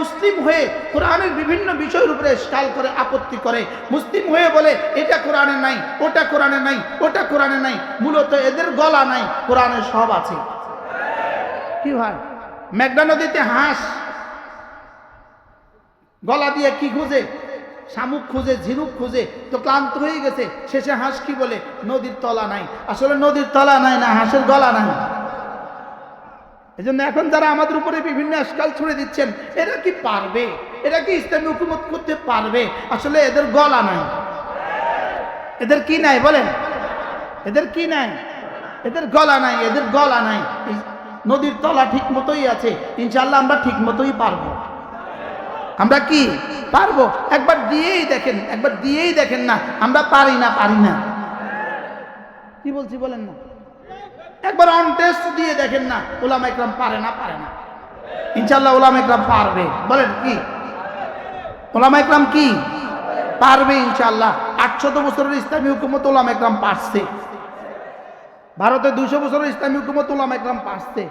মুসলিম হয়ে কোরআনের বিভিন্ন বিষয়ের উপরে স্টাল করে আপত্তি করে। মুসলিম হয়ে বলে, এটা কোরআনে নাই, ওটা কোরআনে নাই, ওটা কোরআনে নাই, মূলত এদের গলা নাই, কোরআনে সব আছে। কি হয় মেঘনা নদীতে হাঁস। গলা দিয়ে কি খুঁজে? শামুক খুঁজে, ঝিনুক খুঁজে, তো ক্লান্ত হয়ে গেছে। শেষে হাঁস কি বলে? নদীর তলা নাই। আসলে নদীর তলা নাই না, হাঁসের গলা নাই। এই জন্য এখন যারা আমাদের উপরে বিভিন্ন আজকাল ছুড়ে দিচ্ছেন, এরা কি পারবে? এরা কি ইসলামী হুকুমত করতে পারবে? আসলে এদের গলা নাই। এদের কি নাই বলেন? এদের কি নাই? এদের গলা নাই, এদের গলা নাই। নদীর তলা ঠিক মতোই আছে। ইনশাল্লাহ আমরা ঠিক মতোই পারব। আমরা কি পারব? একবার দিয়েই দেখেন, একবার দিয়েই দেখেন না। আমরা পারি না পারি না। কি বলছি বলেন না? একবার অন টেস্ট দিয়ে দেখেন না, ওলাম একরাম পারে না পারে না। ইনশাল্লাহ ওলাম একরাম পারবে। বলেন কি? ওলাম একরাম কি? পারবে ইনশাল্লাহ আটশত বছরের ইসলামী হুকুমত ওলাম একরাম পারছে। ভারতে দুশো বছরের ইসলামী হুকুমত ওলাম একরাম পারছে।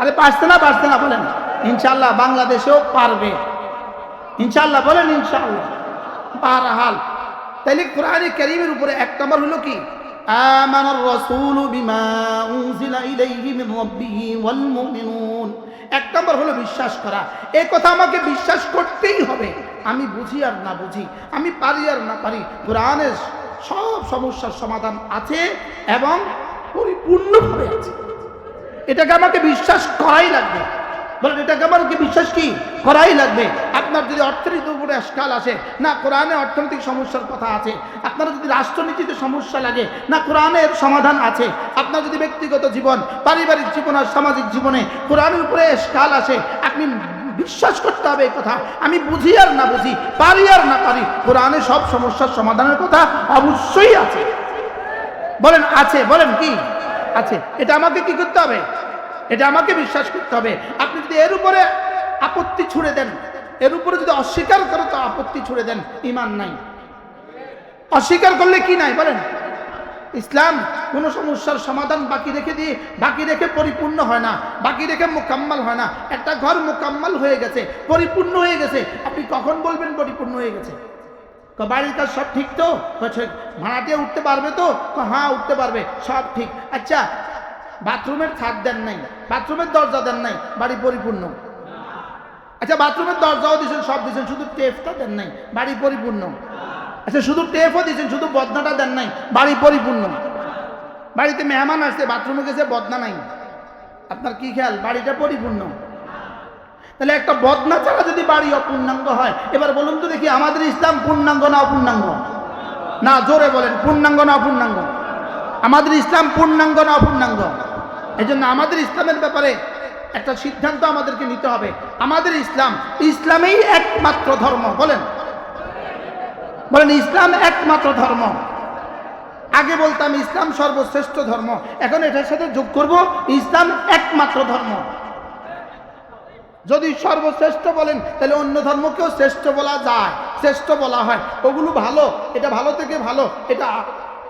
আরে পারছে না পারছে না, বলেন। ইনশাল্লাহ বাংলাদেশেও পারবে। ইনশাল্লাহ বলেন ইনশাল্লাহ বারহাল। তাইলে কোরআনে করিমের উপরে এক নম্বর হলো কি? آمن الرسول بما أنزل إليه من ربه والمؤمنون এক নম্বর হলো বিশ্বাস করা এই কথা আমাকে বিশ্বাস করতেই হবে আমি বুঝি আর না বুঝি আমি পারি আর না পারি কোরআনের সব সমস্যার সমাধান আছে এবং পরিপূর্ণভাবে আছে এটাকে আমাকে বিশ্বাস করাই লাগবে বলেন এটাকে আমাকে বিশ্বাস কি? করাই লাগবে। আপনার যদি অর্থনীতির উপরে আজকাল আসে, না কোরআনে অর্থনৈতিক সমস্যার কথা আছে, আপনার যদি রাষ্ট্রনীতিতে সমস্যা লাগে, না কোরআনের সমাধান আছে, আপনার যদি ব্যক্তিগত জীবন, পারিবারিক জীবন আর সামাজিক জীবনে কোরআনের উপরে স্কাল আসে, আপনি বিশ্বাস করতে হবে এই কথা। আমি বুঝি আর না বুঝি, পারি আর না পারি, কোরআনে সব সমস্যার সমাধানের কথা অবশ্যই আছে। বলেন আছে, বলেন কি? আছে। এটা আমাকে কি করতে হবে? এটা আমাকে বিশ্বাস করতে হবে। আপনি যদি এর উপরে আপত্তি ছুড়ে দেন এর উপরে যদি অস্বীকার করে তো আপত্তি ছুড়ে দেন ইমান নাই। অস্বীকার করলে কি নাই বলেন? ইসলাম কোনো সমস্যার সমাধান বাকি রেখে দিয়ে বাকি রেখে পরিপূর্ণ হয় না বাকি রেখে মোকাম্মাল হয় না। একটা ঘর মোকাম্মাল হয়ে গেছে পরিপূর্ণ হয়ে গেছে। আপনি কখন বলবেন পরিপূর্ণ হয়ে গেছে? বাড়ির কাজ সব ঠিক তো? বলছে, ভাড়াটিয়া উঠতে পারবে তো? হ্যাঁ উঠতে পারবে সব ঠিক। আচ্ছা বাথরুমের ছাদ দেন নাই, বাথরুমের দরজা দেন নাই, বাড়ি পরিপূর্ণ। আচ্ছা বাথরুমের দরজাও দিয়েছেন সব দিয়েছেন শুধু টেপটা দেন নাই, বাড়ি পরিপূর্ণ। আচ্ছা শুধু টেপও দিয়েছেন শুধু বদনাটা দেন নাই, বাড়ি পরিপূর্ণ। বাড়িতে মেহমান আসছে, বাথরুমে গেছে, বদনা নাই। আপনার কি খেয়াল? বাড়িটা পরিপূর্ণ। তাহলে একটা বদনা ছাড়া যদি বাড়ি অপূর্ণাঙ্গ হয়, এবার বলুন তো দেখি, আমাদের ইসলাম পূর্ণাঙ্গ না অপূর্ণাঙ্গ? না, জোরে বলেন, পূর্ণাঙ্গ না অপূর্ণাঙ্গ? আমাদের ইসলাম পূর্ণাঙ্গ না অপূর্ণাঙ্গ? এই জন্য আমাদের ইসলামের ব্যাপারে একটা সিদ্ধান্ত আমাদেরকে নিতে হবে। আমাদের ইসলাম, ইসলামেই একমাত্র ধর্ম, বলেন। বলেন, ইসলাম একমাত্র ধর্ম। আগে বলতাম, ইসলাম সর্বশ্রেষ্ঠ ধর্ম। এখন এটার সাথে যোগ করব, ইসলাম একমাত্র ধর্ম। যদি সর্বশ্রেষ্ঠ বলেন, তাহলে অন্য ধর্মকেও শ্রেষ্ঠ বলা যায়, শ্রেষ্ঠ বলা হয়। ওগুলো ভালো, এটা ভালো থেকে ভালো, এটা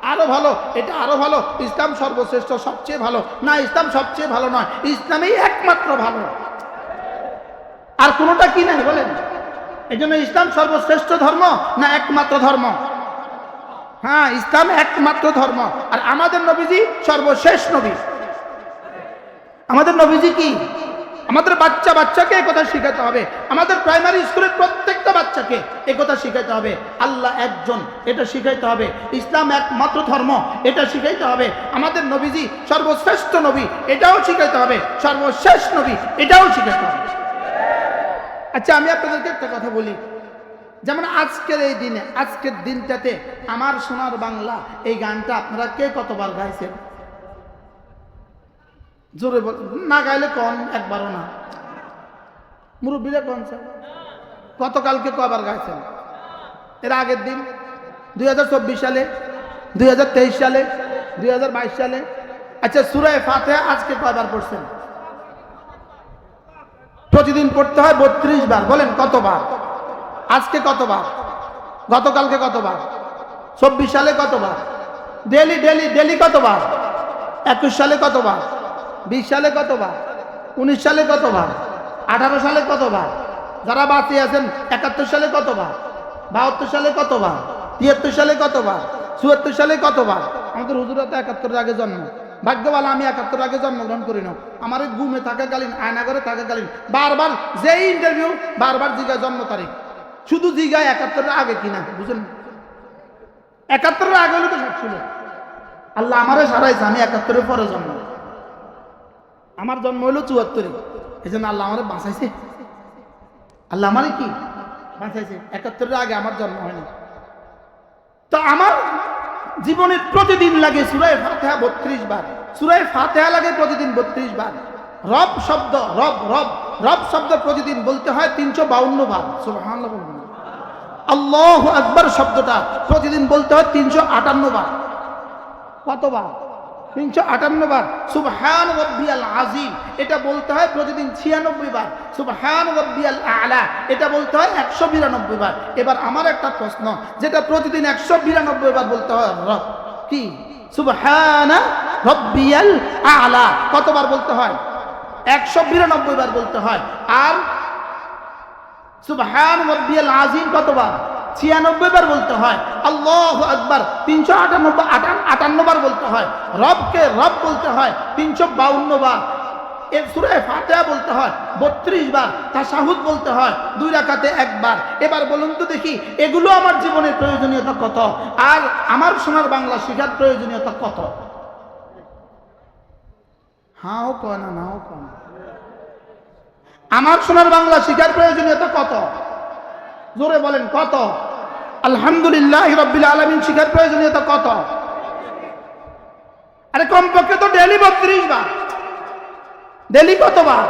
আরও ভালো, এটা আরও ভালো। ইসলাম সর্বশ্রেষ্ঠ, সবচেয়ে ভালো। না, ইসলাম সবচেয়ে ভালো নয়, ইসলামেই একমাত্র ভালো। আর কোনোটা কি নাই বলেন? এই জন্য ইসলাম সর্বশ্রেষ্ঠ ধর্ম না একমাত্র ধর্ম? হ্যাঁ ইসলাম একমাত্র ধর্ম। আর আমাদের নবীজি সর্বশেষ নবী। আমাদের নবীজি কি? আমাদের বাচ্চা বাচ্চাকে কথা শিখাতে হবে। আমাদের প্রাইমারি স্কুলের প্রত্যেকটা বাচ্চাকে কথা শিখাইতে হবে। আল্লাহ একজন, এটা শিখাইতে হবে। ইসলাম একমাত্র ধর্ম, এটা শিখাইতে হবে। আমাদের নবীজি সর্বশ্রেষ্ঠ নবী, এটাও শিখাইতে হবে। সর্বশেষ নবী, এটাও শিখাইতে হবে। আচ্ছা আমি আপনাদেরকে একটা কথা বলি। যেমন আজকের এই দিনে, আজকের দিনটাতে আমার সোনার বাংলা, এই গানটা আপনারা কে কতবার গাইছেন? জোরে না গাইলে কন একবারও না। মুরব্বীরা কন গতকালকে কবার গাইছেন? এর আগের দিন, দুই হাজার চব্বিশ সালে, দুই হাজার তেইশ সালে, দুই হাজার বাইশ সালে। আচ্ছা সুরায় ফাতে আজকে কয়বার পড়ছেন? প্রতিদিন পড়তে হয় বত্রিশ বার। বলেন, কতবার? আজকে কতবার? গতকালকে কতবার? চব্বিশ সালে কতবার? ডেলি ডেলি ডেলি কতবার? একুশ সালে কতবার? বিশ সালে কতবার? উনিশ সালে কতবার? আঠারো সালে কতবার? যারা বাঁচে আছেন, একাত্তর সালে কতবার? বাহাত্তর সালে কতবার? তিয়াত্তর সালে কতবার? চুয়াত্তর সালে কতবার? আমাদের হুজুরা তো একাত্তর আগে জন্ম। ভাগ্যবালা আমি একাত্তর আগে জন্মগ্রহণ করি না আমার ঘুমে থাকাকালীন আয়নাগরে থাকাকালীন বারবার যেই ইন্টারভিউ বারবার জিগায় জন্ম তারিখ। শুধু জিগায় একাত্তরের আগে কিনা বুঝলেন একাত্তরের আগে হলে তো সব ছিল। আল্লাহ আমারও সারাইছে, আমি একাত্তরের পরে জন্ম। আমার জন্ম হলো চুয়াত্তরে। এই জন্য আল্লাহ আমারে বাঁচাইছে। আল্লাহ আমারে কি? বাঁচাইছে। একাত্তরের আগে আমার জন্ম হয়নি। তো আমার জীবনে প্রতিদিন লাগে সুরায় ফাতেহা বত্রিশ বার। সুরায় ফাতেহা লাগে প্রতিদিন বত্রিশ বার। রব শব্দ, রব রব রব শব্দ প্রতিদিন বলতে হয় তিনশো বাউন্ন বার। আল্লাহ আকবর শব্দটা প্রতিদিন বলতে হয় তিনশো আটান্ন বার। কতবার? তিনশো আটান্ন বার সুবহান রব্বিয়াল আজিম এটা বলতে হয় প্রতিদিন ছিয়ানব্বই বার সুবহান রব্বিয়াল আলা। এটা বলতে হয় একশো বিরানব্বই বার। এবার আমার একটা প্রশ্ন, যেটা প্রতিদিন একশো বিরানব্বই বার বলতে হয়, রব কি? সুবহানা রব্বিয়াল আলা। কতবার বলতে হয়? একশো বিরানব্বই বার বলতে হয়। আর সুবহান রব্বিয়াল আজিম কতবার? ছিয়ানব্বই বার বলতে হয়। আল্লাহ আকবার তিনশো আটানব্বই আটান্ন বার বলতে হয়। রবকে রব বলতে হয়, তিনশো বাউন্ন বার। বলতে হয়, বত্রিশ বার। তাসাহুদ বলতে হয়, দুই রাকাতে একবার এবার বলুন তো দেখি, এগুলো আমার জীবনের প্রয়োজনীয়তা কত? আর আমার সোনার বাংলা শেখার প্রয়োজনীয়তা কত? হাও কয় না, নাও কয় আমার সোনার বাংলা শিখার প্রয়োজনীয়তা কত? জোরে বলেন, কত? আলহামদুলিল্লাহ রব্বিল আলমিন শিখার প্রয়োজনীয়তা কত? আরে কমপক্ষে তো ডেলি বত্রিশ বার। ডেলি কতবার?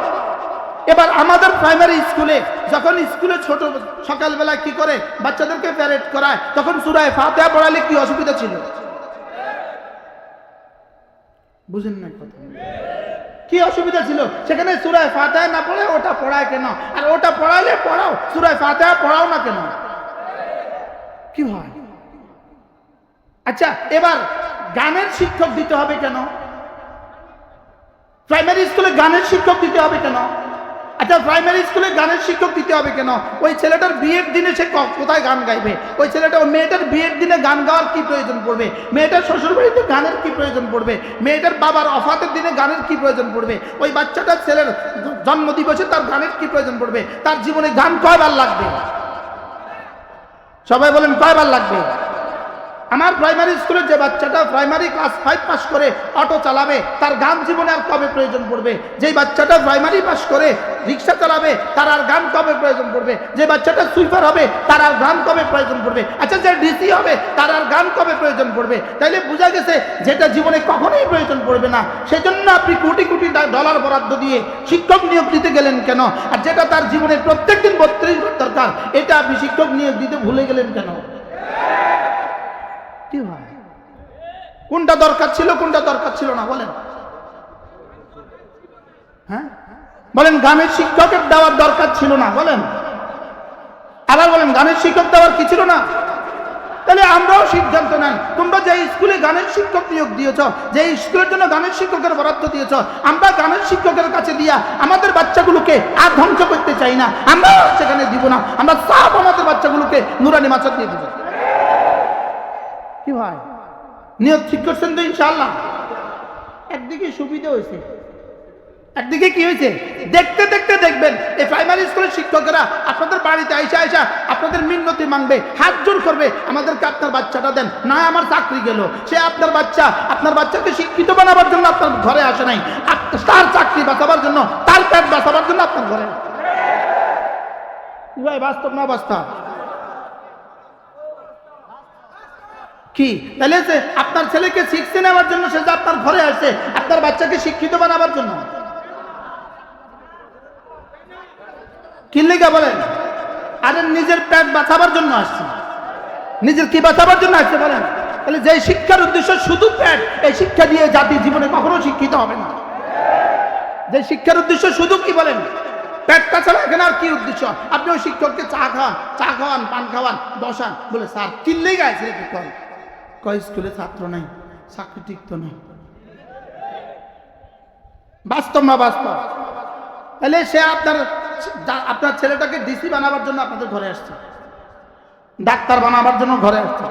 এবার আমাদের প্রাইমারি স্কুলে যখন স্কুলে ছোট সকালবেলা কি করে? বাচ্চাদেরকে প্যারেড করায়, তখন সুরায় ফাতেহা পড়ালে কি অসুবিধা ছিল? বুঝেন না কথা। কি অসুবিধা ছিল? সেখানে সুরায় ফাতে না পড়ে ওটা পড়ায় কেন? আর ওটা পড়ালে পড়াও সুরায় ফাতে পড়াও না কেন? কি হয়? আচ্ছা এবার গানের শিক্ষক দিতে হবে কেন? প্রাইমারি স্কুলে গানের শিক্ষক দিতে হবে কেন? আচ্ছা প্রাইমারি স্কুলে গানের শিক্ষক দিতে হবে কেন? ওই ছেলেটার বিয়ের দিনে সে কোথায় গান গাইবে? ওই ছেলেটা মেয়েটার বিয়ের দিনে গান গাওয়ার কি প্রয়োজন পড়বে? মেয়েটার শ্বশুর বাড়িতে গানের কি প্রয়োজন পড়বে? মেয়েটার বাবার অফাতের দিনে গানের কি প্রয়োজন পড়বে? ওই বাচ্চাটার ছেলের জন্ম দিবসে তার গানের কি প্রয়োজন পড়বে? তার জীবনে গান কয়বার লাগবে? সবাই বলেন কয়বার লাগবে? আমার প্রাইমারি স্কুলের যে বাচ্চাটা প্রাইমারি ক্লাস ফাইভ পাস করে অটো চালাবে, তার গান জীবনে আর কবে প্রয়োজন পড়বে? যেই বাচ্চাটা প্রাইমারি পাস করে রিক্সা চালাবে, তার আর গান কবে প্রয়োজন পড়বে? যে বাচ্চাটা সুইপার হবে, তার আর গান কবে প্রয়োজন পড়বে? আচ্ছা যে ডিসি হবে, তার আর গান কবে প্রয়োজন পড়বে? তাইলে বোঝা গেছে যেটা জীবনে কখনোই প্রয়োজন পড়বে না। সেজন্য আপনি কোটি কোটি ডলার বরাদ্দ দিয়ে শিক্ষক নিয়োগ দিতে গেলেন কেন? আর যেটা তার জীবনে প্রত্যেকদিন বত্রিশ দরকার এটা আপনি শিক্ষক নিয়োগ দিতে ভুলে গেলেন কেন? কি হয়। কোনটা দরকার ছিল, কোনটা দরকার ছিল না, বলেন। হ্যাঁ? বলেন, গানের শিক্ষকের দেওয়ার দরকার ছিল না, বলেন। আবার বলেন, গানের শিক্ষক দেওয়ার কি ছিল না? তাহলে আমরাও সিদ্ধান্ত নেন তোমরা যে স্কুলে গানের শিক্ষক নিয়োগ দিয়েছ, যে স্কুলের জন্য গানের শিক্ষকের বরাদ্দ দিয়েছ, আমরা গানের শিক্ষকের কাছে দিয়া আমাদের বাচ্চাগুলোকে আর ধ্বংস করতে চাই না। আমরা সেখানে দিব না। আমরা সব আমাদের বাচ্চাগুলোকে নুরানি মাচার দিয়ে দিব। কি ভাই? নিয়োগ ঠিক করছেন তো ইনশাল্লাহ একদিকে সুবিধা হয়েছে। একদিকে কি হয়েছে? দেখতে দেখতে দেখবেন, এই প্রাইমারি স্কুলের শিক্ষকেরা আপনাদের বাড়িতে আইসা আইসা আপনাদের মিন্নতি মাংবে হাত জোর করবে, আমাদেরকে আপনার বাচ্চাটা দেন। না, আমার চাকরি গেল। সে আপনার বাচ্চা, আপনার বাচ্চাকে শিক্ষিত বানাবার জন্য আপনার ঘরে আসে নাই। তার চাকরি বাঁচাবার জন্য, তার পেট বাঁচাবার জন্য আপনার ঘরে। ভাই, বাস্তব না বাস্তব কি? তাহলে যে আপনার ছেলেকে শিখতে নেওয়ার জন্য সে যে আপনার ঘরে আসে, আপনার বাচ্চাকে শিক্ষিত বানাবার জন্য। কি বলেন? আরে নিজের পেট বাঁচাবার জন্য আসছে। নিজের কি বাঁচাবার জন্য আসছে বলেন? তাহলে যে শিক্ষার উদ্দেশ্য শুধু পেট এই শিক্ষা দিয়ে জাতি জীবনে কখনো শিক্ষিত হবে না। যে শিক্ষার উদ্দেশ্য শুধু কি বলেন? পেটটা ছাড়া এখানে আর কি উদ্দেশ্য? আপনি ওই শিক্ষককে চা খাওয়ান চা খাওয়ান, পান খাওয়ান, বসান। বলে, স্যার কিনলেই গাইছে রে কয় স্কুলে ছাত্র নাই? চাকরি ঠিক তো নাই। বাস্তব না বাস্তব? তাহলে সে আপনার আপনার ছেলেটাকে ডিসি বানাবার জন্য আপনাদের ঘরে আসছে। ডাক্তার বানাবার জন্য ঘরে আসছে।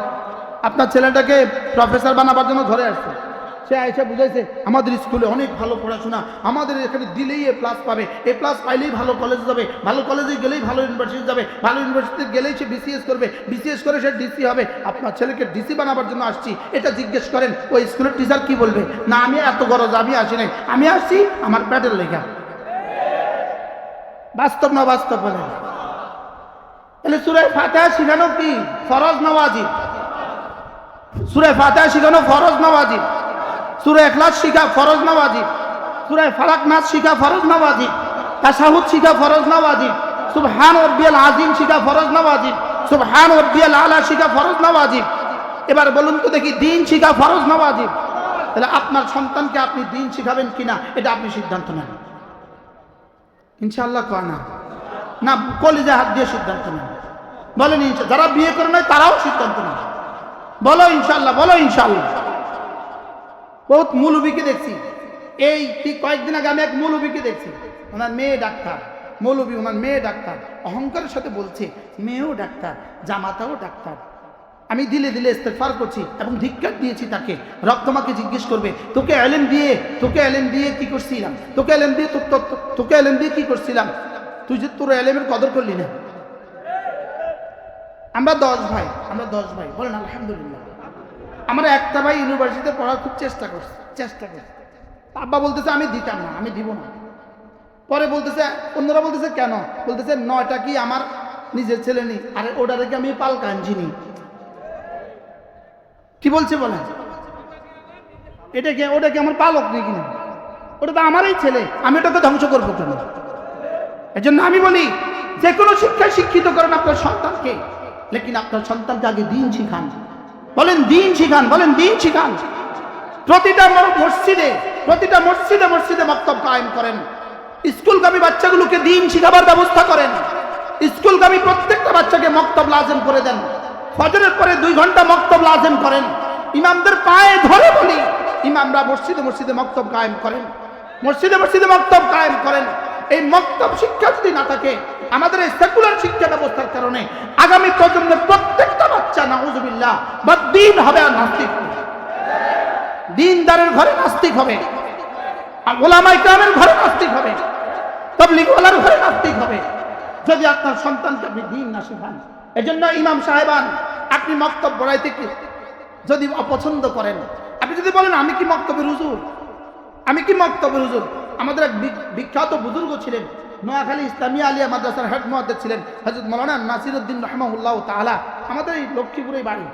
আপনার ছেলেটাকে প্রফেসর বানাবার জন্য ঘরে আসছে। সে এসে বুঝাইছে, আমাদের স্কুলে অনেক ভালো পড়াশোনা, আমাদের এখানে দিলেই এ প্লাস পাবে। এ প্লাস পাইলেই ভালো কলেজ যাবে, ভালো কলেজে গেলেই ভালো ইউনিভার্সিটি যাবে, ভালো ইউনিভার্সিটি গেলেই সে বিসিএস করবে বিসিএস করে সে ডিসি হবে। আপনার ছেলেকে ডিসি বানাবার জন্য আসছি। এটা জিজ্ঞেস করেন ওই স্কুলের টিচার কি বলবে? না, আমি এত গরজ, আমি আসি নাই। আমি আসছি, আমার প্যাটের লেখা বাস্তব না বাস্তব বলে তাহলে সুরে ফাতেহা শিখানো কি? ফরজ না ওয়াজিব? সুরে ফাতেহা শিখানো ফরজ না ওয়াজিব? সুরে এখলাস শিখা ফরজ না ওয়াজিব। সুরে ফালাক নাচ শিখা ফরজ না ওয়াজিব। তাশাহুদ শিখা ফরজ না ওয়াজিব। সুবহান রব্বিয়াল আজিম শিখা ফরজ না ওয়াজিব। সুবহান রব্বিয়াল আলা শিখা ফরজ না ওয়াজিব। এবার বলুন তো দেখি, দিন শিখা ফরজ না ওয়াজিব? তাহলে আপনার সন্তানকে আপনি দিন শিখাবেন কিনা, এটা আপনি সিদ্ধান্ত নেন। ইনশাআল্লাহ কয় না। না কলিজা হাত দিয়ে সিদ্ধান্ত নেন। বলেন ইনশা, যারা বিয়ে করে নয় তারাও সিদ্ধান্ত নেন। বলো ইনশাল্লাহ বলো ইনশাল্লাহ বহুত মৌলবীকে দেখছি। এই ঠিক কয়েকদিন আগে আমি এক মৌলবীকে দেখছি। ওনার মেয়ে ডাক্তার। মৌলবী, ওনার মেয়ে ডাক্তার। অহংকারের সাথে বলছে, মেয়েও ডাক্তার, জামাতাও ডাক্তার। আমি দিলে দিলে ইস্তেফার করছি এবং ধিক্কার দিয়েছি তাকে। রক্তমাকে জিজ্ঞেস করবে, তোকে এলেন দিয়ে, তোকে এলেন দিয়ে কি করছিলাম? তোকে এলেন দিয়ে তোকে এলেন দিয়ে কি করছিলাম? তুই যে তোর এলেমের কদর করলি না। আমরা দশ ভাই, আমরা দশ ভাই। বলেন, আলহামদুলিল্লাহ। আমরা একটা ভাই ইউনিভার্সিটিতে পড়ার খুব চেষ্টা করছি চেষ্টা করছি। আব্বা বলতেছে, আমি দিতাম না, আমি দিব না। পরে বলতেছে, অন্যরা বলতেছে, কেন? বলতেছে, নয়টা কি আমার নিজের ছেলে নেই, আরে ওটা রেখে আমি পাল কাঞ্জিনি কি বলছে বলেন এটা কি, ওটা কি আমার পালক নেই কিনা? ওটা তো আমারই ছেলে, আমি ওটাকে ধ্বংস করব কেন? এই জন্য আমি বলি, যে কোনো শিক্ষায় শিক্ষিত করেন আপনার সন্তানকে, লেকিন আপনার সন্তানকে আগে দিন শিখান। বলেন দিন শিখান, বলেন দিন শিখান। প্রতিটা মসজিদে প্রতিটা মসজিদে মসজিদে বক্তব্য কায়েম করেন। স্কুলগামী বাচ্চাগুলোকে দিন শিখাবার ব্যবস্থা করেন। স্কুলগামী প্রত্যেকটা বাচ্চাকে মক্তব লাজেম করে দেন। ফজরের পরে দুই ঘণ্টা মক্তব লাজেম করেন। ইমামদের পায়ে ধরে বলি, ইমামরা মসজিদে মসজিদে মক্তব কায়েম করেন। মসজিদে মসজিদে মক্তব কায়েম করেন। এই মক্তব শিক্ষা যদি না থাকে, আমাদের এই সেকুলার শিক্ষা ব্যবস্থার কারণে আগামী প্রজন্মের প্রত্যেকটা বাচ্চা, নাউজুবিল্লাহ বা দিন হবে আর নাস্তিক দিনদারের ঘরে নাস্তিক হবে। আর ওলামা ঘরে নাস্তিক হবে। তবলিগওয়ালার ঘরে নাস্তিক হবে। যদি আপনার সন্তানকে আপনি দিন না শেখান, এজন্য ইমাম সাহেবান, আপনি মক্তব পড়াইতে কি যদি অপছন্দ করেন, আপনি যদি বলেন, আমি কি মক্তবের হুজুর? আমি কি মক্তবের হুজুর? আমাদের এক বিখ্যাত বুজুর্গ ছিলেন, নোয়াখালী ইসলামী আলিয়া মাদ্রাসার হেড মহাদ্দের ছিলেন হজরত মৌলানা নাসিরুদ্দিন রহমাউল্লাহ তাআলা। আমাদের এই লক্ষ্মীপুরে বাড়ি,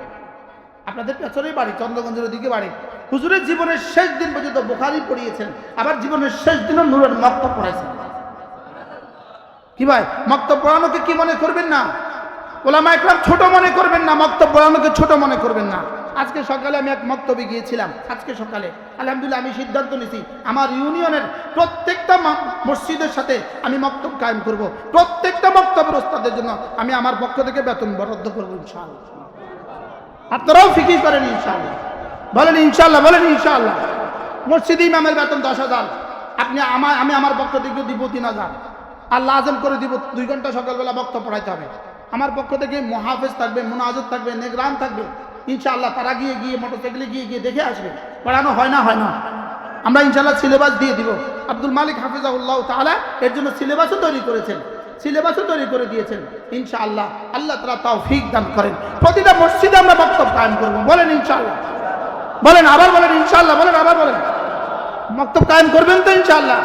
আপনাদের পেছনেই বাড়ি, চন্দ্রগঞ্জের দিকে বাড়ি। হুজুরের জীবনের শেষ দিন পর্যন্ত বোখারি পড়িয়েছেন, আবার জীবনের শেষ দিনও নূরের মক্ত পড়াইছেন। কি ভাই, মক্তব পড়ানোকে কি মনে করবেন না? ওলামা একরাম ছোট মনে করবেন না, মক্তব পড়ানোকে ছোট মনে করবেন না। আজকে সকালে আমি এক মক্তবে গিয়েছিলাম। আজকে সকালে। আলহামদুলিল্লাহ, আমি সিদ্ধান্ত নিয়েছি আমার ইউনিয়নের প্রত্যেকটা মসজিদের সাথে আমি মক্তব কায়েম করব। প্রত্যেকটা মক্তবের ওস্তাদের জন্য আমি আমার পক্ষ থেকে বেতন বরাদ্দ করব, ইনশাআল্লাহ। আপনারাও ফিকির করেন, ইনশাআল্লাহ। বলেন ইনশাআল্লাহ বলেন, ইনশাআল্লাহ। মসজিদ ইমামের বেতন দশ হাজার। আপনি আমার আমি আমার পক্ষ থেকে দিব তিন হাজার। আর লাজম করে দিব দুই ঘণ্টা সকালবেলা বক্তব্য পড়াইতে হবে। আমার পক্ষ থেকে মহাফেজ থাকবে, মোনাজত থাকবে, নেগরান থাকবে। ইনশাআল্লাহ তারা গিয়ে গিয়ে মোটরসাইকেলে গিয়ে গিয়ে দেখে আসবে। পড়ানো হয় না হয় না। আমরা ইনশাআল্লাহ সিলেবাস দিয়ে দিব। আব্দুল মালিক হাফিজাউল্লাহ তাহলে এর জন্য সিলেবাসও তৈরি করেছেন। সিলেবাসও তৈরি করে দিয়েছেন। ইনশাআল্লাহ আল্লাহ তালা তৌফিক দান করেন। প্রতিটা মসজিদে আমরা বক্তব্য কায়েম করব। বলেন ইনশাআল্লাহ। বলেন, আবার বলেন, ইনশাআল্লাহ। বলেন, আবার বলেন। মক্তব কায়েম করবেন তো ইনশাআল্লাহ।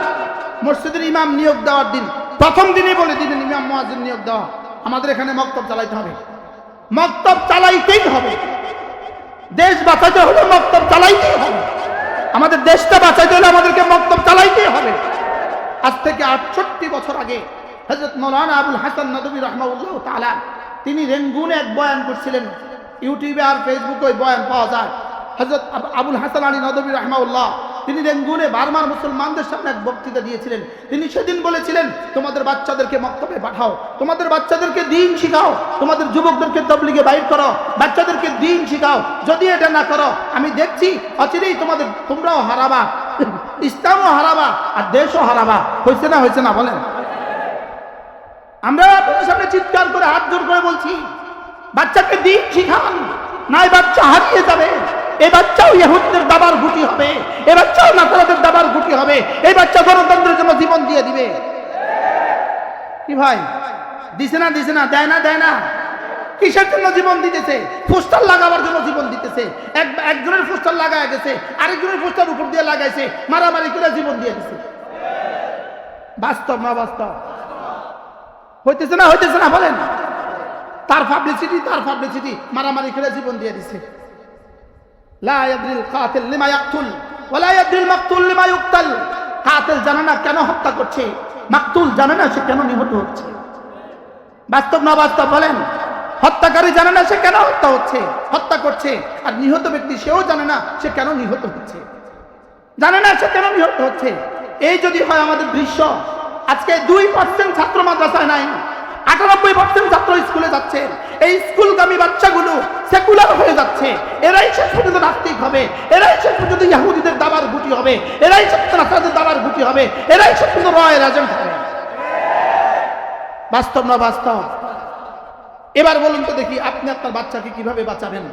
মসজিদের ইমাম নিয়োগ দেওয়ার দিন, প্রথম দিনই বলে দিলেন ইমাম মুয়াজ্জিন নিয়োগ দেওয়া। আমাদের এখানে মক্তব চালাইতে হবে। মক্তব চালাইতেই হবে। দেশ বাঁচাতে হলে মক্তব চালাইতেই হবে। আমাদের দেশটা বাঁচাইতে হলে আমাদেরকে মক্তব চালাইতেই হবে। আজ থেকে আটষট্টি বছর আগে হজরত মৌলানা আবুল হাসান নদী রহমাউল্লাহ তালা তিনি রেঙ্গুনে এক বয়ান করছিলেন। ইউটিউবে আর ফেসবুকে বয়ান পাওয়া যায়। হজরত আব- আবুল হাসান আলী নদী রহমাউল্লাহ তিনি রেঙ্গুনে বারবার মুসলমানদের সামনে এক বক্তৃতা দিয়েছিলেন। তিনি সেদিন বলেছিলেন, তোমাদের বাচ্চাদেরকে মক্তবে পাঠাও, তোমাদের বাচ্চাদেরকে দিন শিখাও, তোমাদের যুবকদেরকে তবলিগে বাইর করো বাচ্চাদেরকে দিন শিখাও। যদি এটা না করো, আমি দেখছি অচিরেই তোমাদের তোমরাও হারাবা, ইসলামও হারাবা, আর দেশও হারাবা। হয়েছে না হয়েছে না, বলেন। আমরা আপনাদের সামনে চিৎকার করে, হাত জোর করে বলছি, বাচ্চাকে দিন শিখান, নাই বাচ্চা হারিয়ে যাবে। এই বাচ্চাও ইহুদদের দাবার গুটি হবে। এই বাচ্চাও নাসারাদের দাবার গুটি হবে। এই বাচ্চা গণতন্ত্রের জন্য জীবন দিয়ে দিবে। কি ভাই? দিছে না দিছে না, দেয় না দেয় না। কিসের জন্য জীবন দিতেছে? পোস্টার লাগাবার জন্য জীবন দিতেছে। এক, একজনের পোস্টার লাগায় গেছে, আরেকজনের পোস্টার উপর দিয়ে লাগাইছে। মারামারি করে জীবন দিয়ে দিছে। বাস্তব না বাস্তব? হইতেছে না হইতেছে না, বলেন। তার পাবলিসিটি তার পাবলিসিটি মারামারি করে জীবন দিয়ে দিছে। লা ইয়াদরিল মাকতুল জানে না কেন হত্যা করছে, মাকতুল জানে না সে কেন নিহত হচ্ছে। বাস্তব বলেন, হত্যাকারী জানে না সে কেন হত্যা হচ্ছে, হত্যা করছে, আর নিহত ব্যক্তি সেও জানে না সে কেন নিহত হচ্ছে। জানে না সে কেন নিহত হচ্ছে। এই যদি হয় আমাদের দৃশ্য, আজকে দুই পার্সেন্ট ছাত্র মাদ্রাসায় নাই। আটানব্বই পার্সেন্ট ছাত্র স্কুলে যাচ্ছে। এই স্কুলগামী বাচ্চাগুলো সেকুলার হয়ে যাচ্ছে। এরাই শেষ পর্যন্ত নাস্তিক হবে। এরাই শেষ পর্যন্ত ইয়াহুদিদের দাবার গুটি হবে। এরাই শেষ পর্যন্ত দাবার গুটি হবে। এরাই শেষ পর্যন্ত রয়ের এজেন্ট হবে। বাস্তব না বাস্তব? এবার বলুন তো দেখি, আপনি আপনার বাচ্চাকে কীভাবে বাঁচাবেন?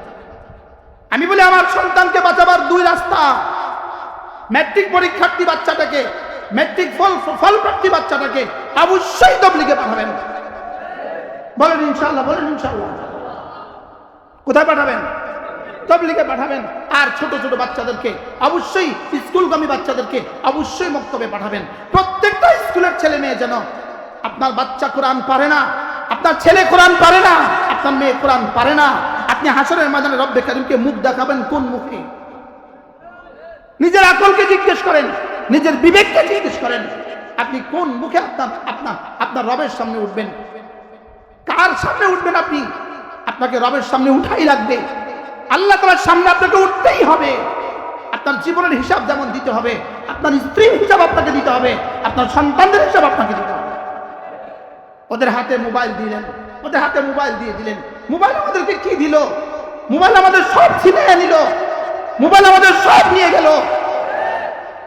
আমি বলি, আমার সন্তানকে বাঁচাবার দুই রাস্তা। ম্যাট্রিক পরীক্ষার্থী বাচ্চাটাকে ম্যাট্রিক ফল ফলপ্রাপ্তি বাচ্চাটাকে অবশ্যই তবলিগে পাঠাবেন। বলেন ইনশাল্লাহ বলেন ইনশাল্লাহ কোথায় পাঠাবেন? তবলিগে পাঠাবেন। আর ছোট ছোট বাচ্চাদেরকে অবশ্যই স্কুলগামী বাচ্চাদেরকে অবশ্যই মক্তবে পাঠাবেন। প্রত্যেকটা স্কুলের ছেলে মেয়ে যেন আপনার বাচ্চা কোরআন পারে না, আপনার ছেলে কোরআন পারে না, আপনার মেয়ে কোরআন পারে না। আপনি হাসরের ময়দানে রব্বে কারিমকে মুখ দেখাবেন কোন মুখে? নিজের আকলকে জিজ্ঞেস করেন, নিজের বিবেককে জিজ্ঞেস করেন। আপনি কোন মুখে আপনার আপনার আপনার রবের সামনে উঠবেন? কার সামনে উঠবেন আপনি? আপনাকে রবের সামনে উঠাই লাগবে আল্লাহ তালার সামনে আপনাকে উঠতেই হবে। আপনার জীবনের হিসাব যেমন দিতে হবে, আপনার স্ত্রীর হিসাব আপনাকে দিতে হবে, আপনার সন্তানদের হিসাব আপনাকে দিতে হবে। ওদের হাতে মোবাইল দিলেন, ওদের হাতে মোবাইল দিয়ে দিলেন। মোবাইল আমাদেরকে কি দিল? মোবাইল আমাদের সব ছিনে নিল। মোবাইল আমাদের সব নিয়ে গেল।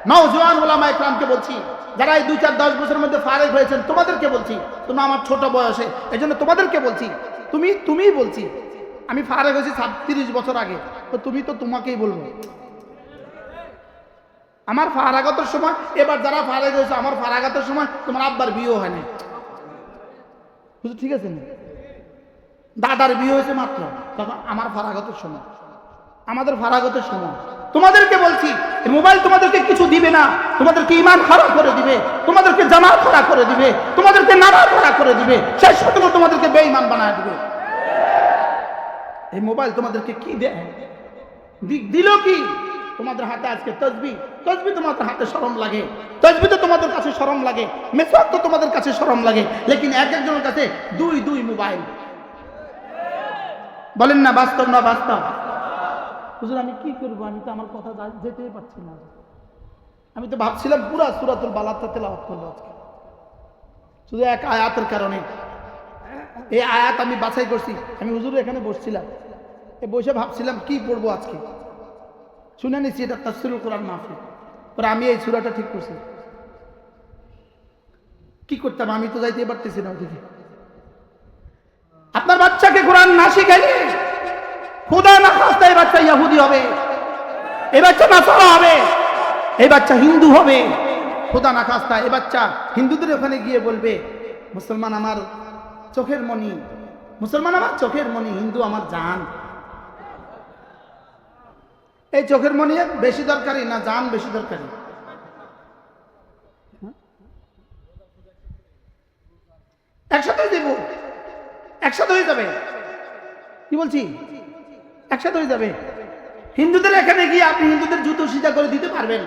নওজোয়ান ওলামা ইকরামকে বলছি, যারা এই দুই চার দশ বছরের মধ্যে ফারেক হয়েছেন, তোমাদেরকে বলছি, তোমরা আমার ছোট বয়সে এই জন্য তোমাদেরকে বলছি, তুমি বলছি, আমি ফারেক হয়েছি তিরিশ বছর আগে, তো তুমি তো তোমাকেই বলব। আমার ফারাগতের সময়, এবার যারা ফারেক হয়েছে, আমার ফারাগতের সময়, তোমার আব্বার বিয়েও হয় না বুঝলি, ঠিক আছে না? দাদার বিয়ে হয়েছে মাত্র, তখন আমার ফারাগতের সময়, আমাদের ফারাগতের সময়। তোমাদেরকে বলছি মোবাইল তোমাদেরকে কিছু দিবে না। তোমাদেরকে ইমান খারাপ করে দিবে, তোমাদেরকে জামা খারাপ করে দিবে, তোমাদেরকে নামা খারাপ করে দিবে শেষ পর্যন্ত তোমাদেরকে বেঈমান বানায় দিবে। এই মোবাইল তোমাদেরকে কি দেয়? দিল কি? তোমাদের হাতে আজকে তসবি। তসবি তোমাদের হাতে সরম লাগে। তসবি তো তোমাদের কাছে সরম লাগে। মেসওয়াক তো তোমাদের কাছে সরম লাগে। লেকিন এক একজনের কাছে দুই দুই মোবাইল। বলেন না, বাস্তব না বাস্তব? হুজুর, আমি কি করব? আমি তো আমার কথা যেতেই পারছি না। আমি তো ভাবছিলাম পুরা সুরাতুল বালাতটা তেলাওয়াত করব আজকে। শুধু এক আয়াতের কারণে। এই আয়াত আমি বাছাই করছি। আমি হুজুর এখানে বসছিলাম। এ বসে ভাবছিলাম কি পড়ব আজকে? শুনে নিচ্ছি এটা তাফসিরুল কোরআন মাহফিল। পরে আমি এই সুরাটা ঠিক করছি। কি করতাম? আমি তো যাইতে পারতেছি না ওদিকে। আপনার বাচ্চাকে কোরআন না শিখাইলে খোদা না খাস্তা, এই বাচ্চা ইয়াহুদি হবে। এই বাচ্চা নাসারা হবে। এই বাচ্চা হিন্দু হবে। খোদা না খাস্তা, এই বাচ্চা হিন্দুদের ওখানে গিয়ে বলবে, মুসলমান আমার চোখের মণি, মুসলমান আমার চোখের মণি, হিন্দু আমার জান। এই চোখের মণি বেশি দরকারি না জান বেশি দরকারি? একসাথে দেব একসাথে হয়ে যাবে। কি বলছি? একসাথে হয়ে যাবে। হিন্দুদের এখানে গিয়ে আপনি হিন্দুদের জুতো সিধা করে দিতে পারবেন।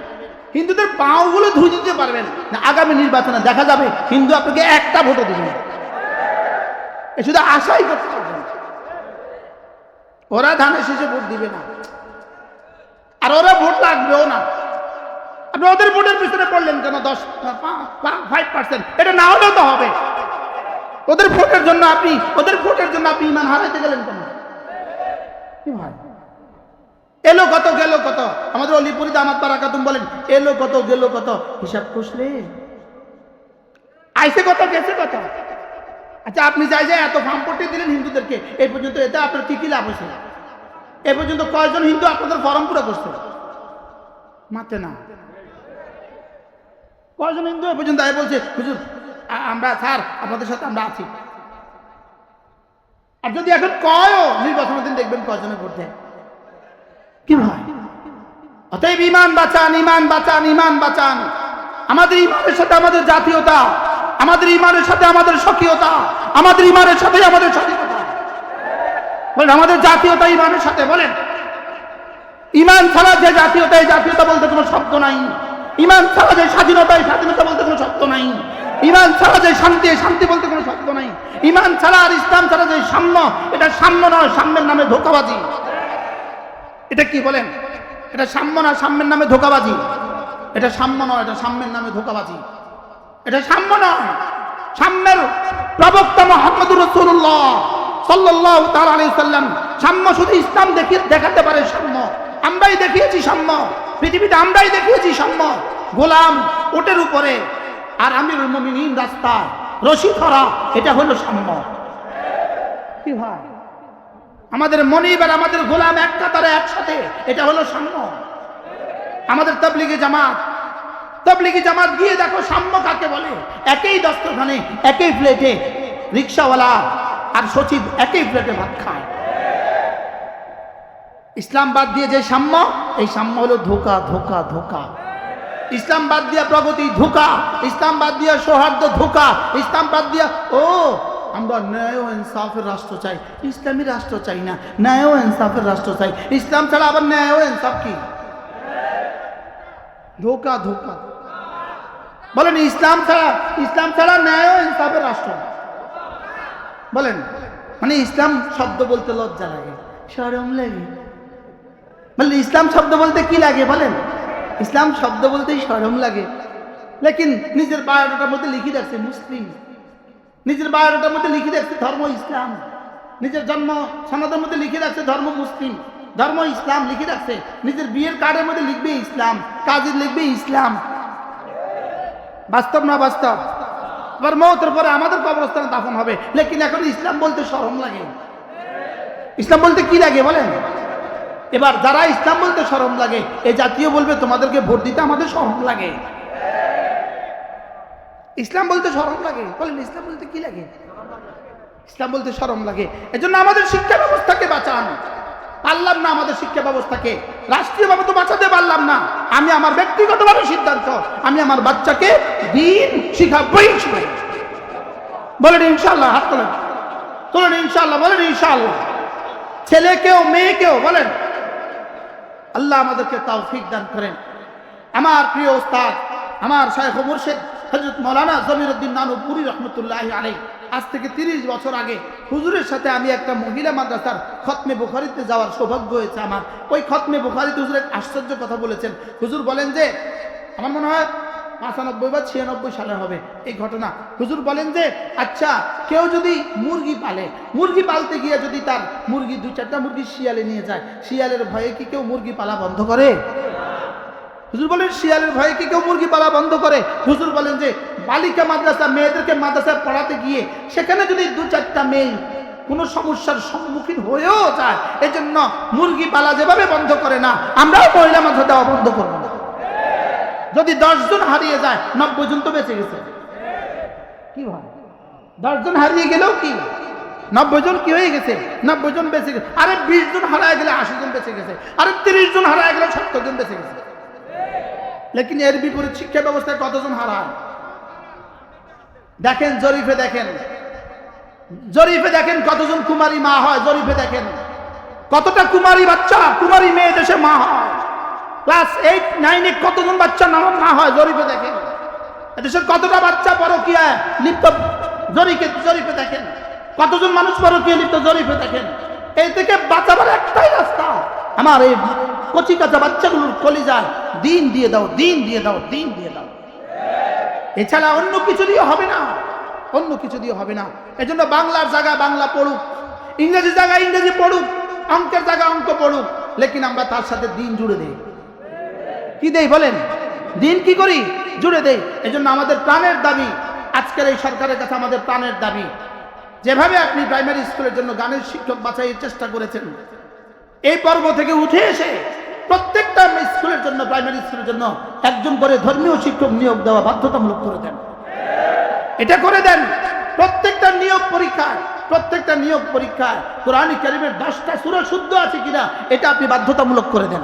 হিন্দুদের পাওগুলো ধুয়ে দিতে পারবেন। আগামী নির্বাচনে দেখা যাবে হিন্দু আপনাকে একটা ভোটও দিবে শুধু আশাই করতে পারবেন। ওরা ধানের শেষে ভোট দিবে না। আর ওরা ভোট লাগবেও না। আপনি ওদের ভোটের পিছনে পড়লেন কেন? দশ ফাইভ পার্সেন্ট এটা না হলেও তো হবে। ওদের ভোটের জন্য আপনি, ওদের ভোটের জন্য আপনি ইমান হারাইতে গেলেন কেন? কি ভাই? এলো কত, গেল কত? আমাদের অলিপুরি দামাত বারাকাতুম বলেন, এলো কত, গেল কত? হিসাব কষলে আইসে কত গেছে কত আচ্ছা আপনি যাই যাই এত ফার্ম পট্টি দিলেন হিন্দুদেরকে এই পর্যন্ত এতে আপনার কি কি লাভ হয়েছে? এ পর্যন্ত কয়জন হিন্দু আপনাদের ফর্ম পুরো করছে? মাতে না। কয়জন হিন্দু এ পর্যন্ত আয় বলছে? হুজুর আমরা, স্যার, আপনাদের সাথে আমরা আছি। আর যদি এখন কয়ও নির্বাচনের দিন দেখবেন কয়জনে ভোট দেয়? কি ভাই অতএব ইমান বাঁচান ইমান বাঁচান ইমান বাঁচান। আমাদের ইমানের সাথে আমাদের জাতীয়তা, আমাদের ইমানের সাথে আমাদের স্বকীয়তা, আমাদের ইমানের সাথে আমাদের স্বাধীনতা। বলেন, আমাদের জাতীয়তা ইমানের সাথে, বলেন। ইমান ছাড়া যে জাতীয়তা, এই জাতীয়তা বলতে কোনো শব্দ নাই। ইমান ছাড়া যে স্বাধীনতা, এই স্বাধীনতা বলতে কোনো শব্দ নাই। ইমান ছাড়া যে শান্তি শান্তি বলতে কোনো শব্দ নাই। ইমান ছাড়া আর ইসলাম ছাড়া যে সাম্য, এটা সাম্য নয় সাম্যের নামে ধোকাবাজি। এটা কি বলেন? এটা সাম্য না, সাম্যের নামে ধোকাবাজি? এটা সাম্য নয়, এটা সাম্যের নামে ধোকাবাজি। এটা সাম্য নয়। সাম্যের প্রবক্তা মোহাম্মদুর রসুল্লাহ সাল্লাহ তার আলী সাল্লাম, সাম্য শুধু ইসলাম দেখি দেখাতে পারে সাম্য। আমরাই দেখিয়েছি সাম্য। পৃথিবীতে আমরাই দেখিয়েছি সাম্য। গোলাম ওটের উপরে আর আমিরুল মমিনিন রাস্তায়। রশি ধরা এটা হলো সাম্য। কি হয় আমাদের মনিব আর আমাদের গোলাম এক কাতারে একসাথে, এটা হলো সাম্য। আমাদের তবলিগি জামাত তবলিগি জামাত গিয়ে দেখো সাম্য কাকে বলে। একই দস্তখানে, একই প্লেটে রিক্সাওয়ালা আর সচিব একই প্লেটে ভাত খায়। ইসলাম বাদ দিয়ে যে সাম্য, এই সাম্য হলো ধোকা ধোকা ধোকা। ইসলাম বাদ দিয়া প্রগতি ধোকা ইসলাম বাদ দিয়া সৌহার্দ্য ধোকা ইসলাম বাদ দিয়া ও আমরা ন্যায় ও ইনসাফের রাষ্ট্র চাই ইসলামী রাষ্ট্র চাই না ন্যায় ও ইনসাফের রাষ্ট্র চাই ইসলাম ছাড়া আবার ন্যায় ও ইনসাফ কি? ধোকা ধোকা। বলেন ইসলাম ছাড়া ইসলাম ছাড়া ন্যায় ও ইনসাফের রাষ্ট্র। বলেন মানে ইসলাম শব্দ বলতে লজ্জা লাগে। সরম লাগে। বললেন ইসলাম শব্দ বলতে কি লাগে? বলেন। ইসলাম শব্দ বলতেই সরম লাগে। লেকিন নিজের বায়োডাটার মধ্যে লিখে রাখছে মুসলিম। নিজের বায়োডাটার মধ্যে লিখে রাখছে ধর্ম ইসলাম। নিজের জন্ম সনদের মধ্যে লিখে রাখছে ধর্ম মুসলিম। ধর্ম ইসলাম লিখে রাখছে। নিজের বিয়ের কার্ডের মধ্যে লিখবে ইসলাম। কাজের লিখবে ইসলাম। বাস্তব না বাস্তব? এবার মৌতের পরে আমাদের কবরস্থানে দাফন হবে। লেকিন এখন ইসলাম বলতে সরম লাগে। ইসলাম বলতে কি লাগে বলেন? এবার যারা ইসলাম বলতে সরম লাগে এই জাতীয় বলবে তোমাদেরকে ভোট দিতে আমাদের সরম লাগে। ইসলাম বলতে সরম লাগে? বলেন, ইসলাম বলতে কি লাগে? ইসলাম বলতে সরম লাগে। এজন্য আমাদের শিক্ষা ব্যবস্থাকে বাঁচান। পারলাম না আমাদের শিক্ষা ব্যবস্থাকে। রাষ্ট্রীয়ভাবে তো বাঁচাতে পারলাম না। আমি আমার ব্যক্তিগতভাবে সিদ্ধান্ত, আমি আমার বাচ্চাকে দিন শিখাবই শিখাই। বলেন ইনশাল্লাহ হাত তোলেন। তোলেন ইনশাল্লাহ বলেন ইনশাল্লাহ ছেলেকেও, মেয়েকেও, বলেন। আল্লাহ আমাদেরকে তৌফিক দান করেন। আমার প্রিয় ওস্তাদ আমার শায়খ মুর্শিদ হজরত মৌলানা নানু পুরী রহমতুল্লাহ আলাই আজ থেকে তিরিশ বছর আগে হুজুরের সাথে আমি একটা মহিলা মাদ্রাসার খতমে বুখারিতে যাওয়ার সৌভাগ্য হয়েছে আমার। ওই খতমে বুখারিতে হুজুর এক আশ্চর্য কথা বলেছেন। হুজুর বলেন যে, আমার মনে হয় পঁচানব্বই বা ছিয়ানব্বই সালে হবে এই ঘটনা। হুজুর বলেন যে আচ্ছা কেউ যদি মুরগি পালে, মুরগি পালতে গিয়ে যদি তার মুরগি দুই চারটা মুরগি শিয়ালে নিয়ে যায়, শিয়ালের ভয়ে কি কেউ মুরগি পালা বন্ধ করে? হুজুর বলেন, শিয়ালের ভয়ে কি কেউ মুরগি পালা বন্ধ করে? হুজুর বলেন যে, বালিকা মাদ্রাসা, মেয়েদেরকে মাদ্রাসায় পড়াতে গিয়ে সেখানে যদি দু চারটা মেয়ে কোনো সমস্যার সম্মুখীন হয়েও যায়, এজন্য মুরগি পালা যেভাবে বন্ধ করে না, আমরাও মহিলা মাদ্রাসা দেওয়া বন্ধ করব না। যদি দশজন হারিয়ে যায়, নব্বই জন তো বেঁচে গেছে। কি ভাই? দশজন হারিয়ে গেলেও কি? নব্বই জন কি হয়ে গেছে? নব্বই জন বেঁচে গেছে। আরে বিশ জন হারায় গেলে আশি জন বেঁচে গেছে। আরে তিরিশ জন হারায় গেলে সত্তর জন বেঁচে গেছে। লেকিন এর বিপরীত শিক্ষা ব্যবস্থায় কতজন হারায়? দেখেন, জরিফে দেখেন। জরিফে দেখেন কতজন কুমারী মা হয়, জরিফে দেখেন। কতটা কুমারী বাচ্চা, কুমারী মেয়ে দেশে মা হয়। ক্লাস এইট নাইনে কতজন বাচ্চা নাম না হয়? জরিপে দেখেন। এদেশের কতটা বাচ্চা পরকিয়ায় লিপ্ত? জরিকে জরিপে দেখেন। কতজন মানুষ পরকিয়া লিপ্ত? জরিপে দেখেন। এই থেকে বাঁচাবার একটাই রাস্তা। আমার এই কচি কাঁচা বাচ্চাগুলোর কলি যায় দিন দিয়ে দাও, দিন দিয়ে দাও, দিন দিয়ে দাও। এছাড়া অন্য কিছু দিয়ে হবে না। অন্য কিছু দিয়ে হবে না। এজন্য বাংলার জায়গায় বাংলা পড়ুক। ইংরেজি জায়গায় ইংরেজি পড়ুক। অঙ্কের জায়গায় অঙ্ক পড়ুক। লেকিন আমরা তার সাথে দিন জুড়ে দিই। কি দেই বলেন? দিন কি করি? জুড়ে দেই। এজন্য আমাদের প্রাণের দাবি, আজকের এই সরকারের কাছে আমাদের প্রাণের দাবি। যেভাবে আপনি প্রাইমারি স্কুলের জন্য গানের শিক্ষক বাছাইয়ের চেষ্টা করেছেন, এই পর্ব থেকে উঠে এসে প্রত্যেকটা স্কুলের জন্য প্রাইমারি স্কুলের জন্য একজন করে ধর্মীয় শিক্ষক নিয়োগ দেওয়া বাধ্যতামূলক করে দেন। এটা করে দেন প্রত্যেকটা নিয়োগ পরীক্ষায়, প্রত্যেকটা নিয়োগ পরীক্ষায় কোরআনী কারিমের দশটা সুরা শুদ্ধ আছে কিনা, এটা আপনি বাধ্যতামূলক করে দেন।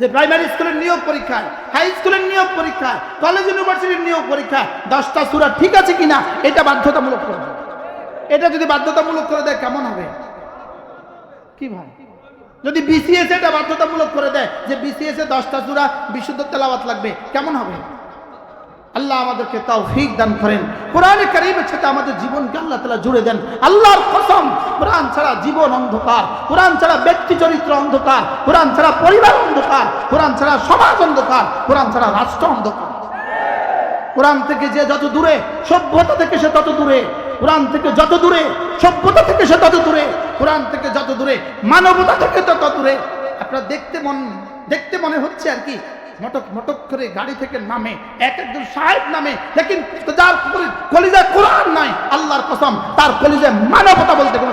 যে প্রাইমারি স্কুলের নিয়োগ পরীক্ষায়, হাই স্কুলের নিয়োগ পরীক্ষায়, কলেজ ইউনিভার্সিটির নিয়োগ পরীক্ষায় দশটা সুরা ঠিক আছে কিনা, এটা বাধ্যতামূলক করে দেয়। এটা যদি বাধ্যতামূলক করে দেয়, কেমন হবে? কি ভাই? যদি বিসিএস এটা বাধ্যতামূলক করে দেয়, যে বিসিএস এ দশটা সুরা বিশুদ্ধ তেলাওয়াত লাগবে, কেমন হবে? আল্লাহ আমাদেরকে তৌফিক দান করেন। কোরআনে কারিমের সাথে আমাদের জীবনকে আল্লাহ তালা জুড়ে দেন। আল্লাহর কসম, কোরআন ছাড়া জীবন অন্ধকার, কোরআন ছাড়া ব্যক্তি চরিত্র অন্ধকার, কোরআন ছাড়া পরিবার অন্ধকার, কোরআন ছাড়া সমাজ অন্ধকার, কোরআন ছাড়া রাষ্ট্র অন্ধকার। কোরআন থেকে যে যত দূরে সভ্যতা থেকে সে তত দূরে। কোরআন থেকে যত দূরে সভ্যতা থেকে সে তত দূরে। কোরআন থেকে যত দূরে মানবতা থেকে তত দূরে। আপনার দেখতে মন, দেখতে মনে হচ্ছে আর কি? মটক মটক করে গাড়ি থেকে নামে, এক একজন সাহেব নামে, লেকিন যার কলিজায় কোরআন নাই, আল্লাহর কসম, তার কলিজায় মানবতা বলতে কোনো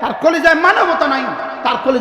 তার কলিজায় মানবতা নাই, তার কলিজায়